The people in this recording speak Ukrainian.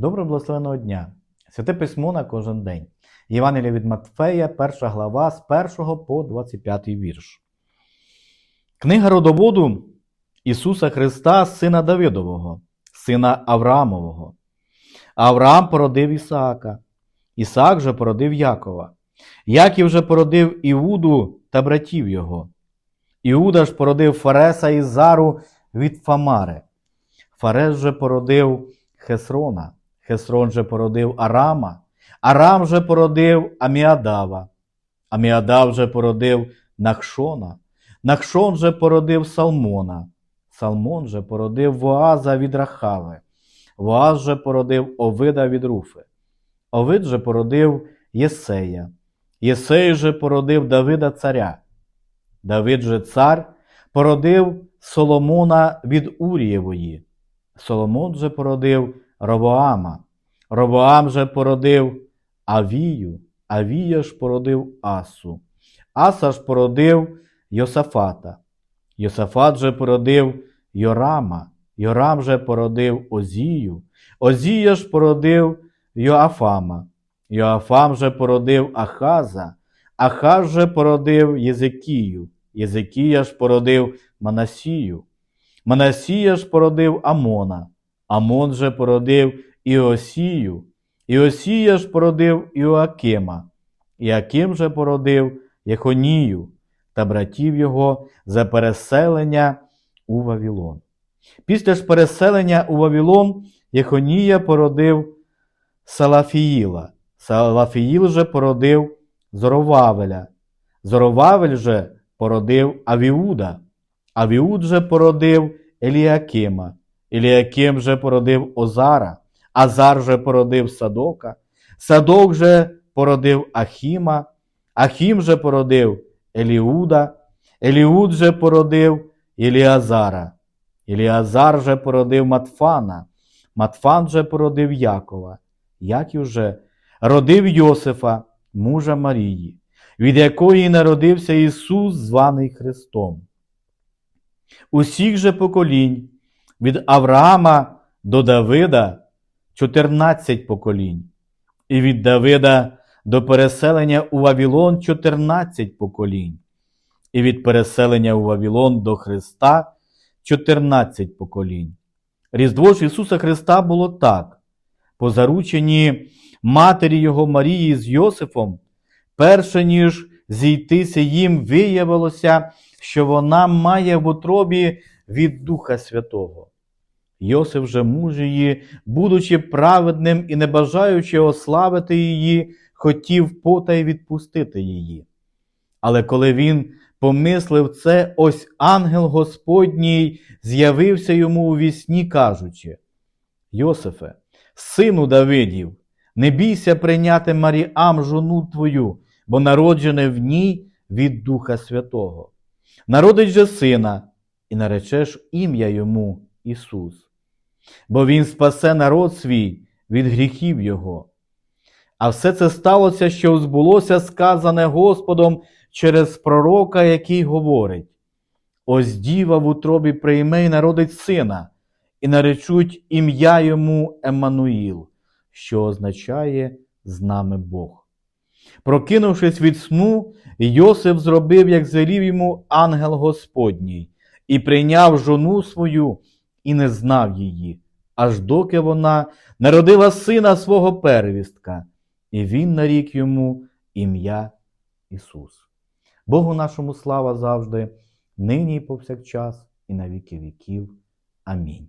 Доброго благословеного дня! Святе письмо на кожен день. Євангелія від Матфея, перша глава з 1 по 25 вірш. Книга родоводу Ісуса Христа, сина Давидового, сина Авраамового. Авраам породив Ісаака, Ісаак же породив Якова. Яків же породив Іуду та братів його. Іуда ж породив Фареса і Зару від Фамари. Фарес же породив Хесрона, Хесрон же породив Арама, Арам же породив Аміадава, Аміадав же породив Нахшона, Нахшон же породив Салмона, Салмон же породив Воаза від Рахави, Воаз же породив Овида від Руфи, Овид же породив Єсея, Єсей же породив Давида царя. Давид же цар породив Соломона від Урієвої. Соломон же породив Робоама. Робоам же породив Авію, Авія ж породив Асу. Аса ж породив Йосафата. Йосафат же породив Йорама. Йорам же породив Озію. Озія ж породив Йоафама. Йоафам же породив Ахаза. Ахаз же породив Єзекію. Єзекія ж породив Манасію. Манасія ж породив Амона. Амон же породив Іосію. Іосія ж породив Іоакима. Іаким же породив Єхонію та братів його за переселення у Вавилон. Після ж переселення у Вавилон Єхонія породив Салафіїла. Салафіїл же породив Зоровавеля. Зоровавель же породив Авіуда. Авіуд же породив Еліакима. Еліаким же породив Озара. Азар же породив Садока. Садок же породив Ахіма. Ахім же породив Еліуда. Еліуд же породив Еліазара. Еліазар же породив Матфана. Матфан же породив Якова. Яків же родив Йосифа, мужа Марії, від якої народився Ісус, званий Христом. Усіх же поколінь від Авраама до Давида 14 поколінь, і від Давида до переселення у Вавилон 14 поколінь, і від переселення у Вавилон до Христа 14 поколінь. Різдво ж Ісуса Христа було так. По зарученні матері Його Марії з Йосифом, перше ніж зійтися їм, виявилося, що вона має в утробі від Духа Святого. Йосиф же муж її, будучи праведним і не бажаючи ославити її, хотів потай відпустити її. Але коли він помислив це, ось ангел Господній з'явився йому у вісні, кажучи: Йосифе, сину Давидів, не бійся прийняти Маріам, жону твою, бо народжене в ній від Духа Святого. Народить же сина, і наречеш ім'я йому Ісус, бо Він спасе народ свій від гріхів Його. А все це сталося, що збулося сказане Господом через пророка, який говорить: Ось діва в утробі прийме й народить сина, і наречуть ім'я йому Еммануїл, що означає з нами Бог. Прокинувшись від сну, Йосиф зробив, як звелів йому ангел Господній, і прийняв жону свою і не знав її, аж доки вона народила сина свого первістка, і він нарік йому ім'я Ісус. Богу нашому слава завжди, нині і повсякчас, і на віки віків. Амінь.